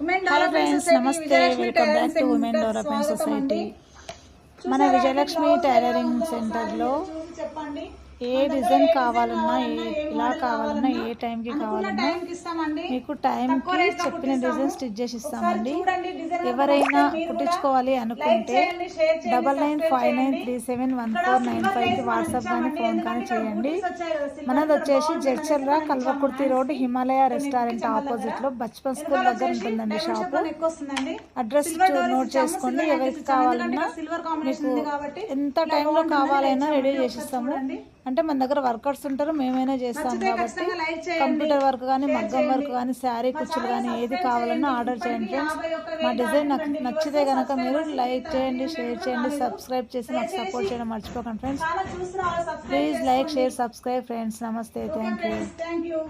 Hello friends నమస్తే Vijayalakshmi welcome back tailoring to centre women development society. మన Vijayalakshmi tailoring సెంటర్లో చెప్పండి ఏ డిజైన్ కావాలన్నా మోడల్ కావాలన్నా ఏ టైంకి కావాలన్నా మీకు టైంకి చెప్పిన. డిజైన్ స్టిచ్ చేసి ఇస్తామండి ఎవరైనా కుట్టించుకోవాలి అనుకుంటే double nine five nine. Three seven one four nine ఫైవ్కి వాట్సాప్ కానీ. ఫోన్ కానీ చేయండి మనది వచ్చేసి జడ్చర్ల కల్వకుర్తి. రోడ్ హిమాలయ రెస్టారెంట్ మీకు ఆపోజిట్లో బచ్పన్ స్కూల్ దగ్గర ఉంటుందండి షాపు. అడ్రస్ నోట్ చేసుకోండి ఎవరికి. కావాలన్నా మీకు ఎంత ఇలా టైంలో కావాలైనా. రెడీ ఒకసారి చేసిస్తాము చూడండి. అంటే మన దగ్గర వర్కర్స్ ఉంటారు మేమైనా చేస్తాం నచ్చితే కాబట్టి. కంప్యూటర్ వర్క్ కానీ మగ్గం వర్క్. కానీ శారీ కుచ్చులు ఛానల్ కానీ ఏది కావాలన్నా. ఆర్డర్ చేయండి ఫ్రెండ్స్ మా డిజైన్ నాకు. నచ్చితే కనుక మీరు లైక్ చేయండి షేర్ చేయండి. సబ్స్క్రైబ్ చేసి దయచేసి సపోర్ట్ చేయడం మర్చిపోకండి friends please like. Share subscribe friends నమస్తే థ్యాంక్ యూ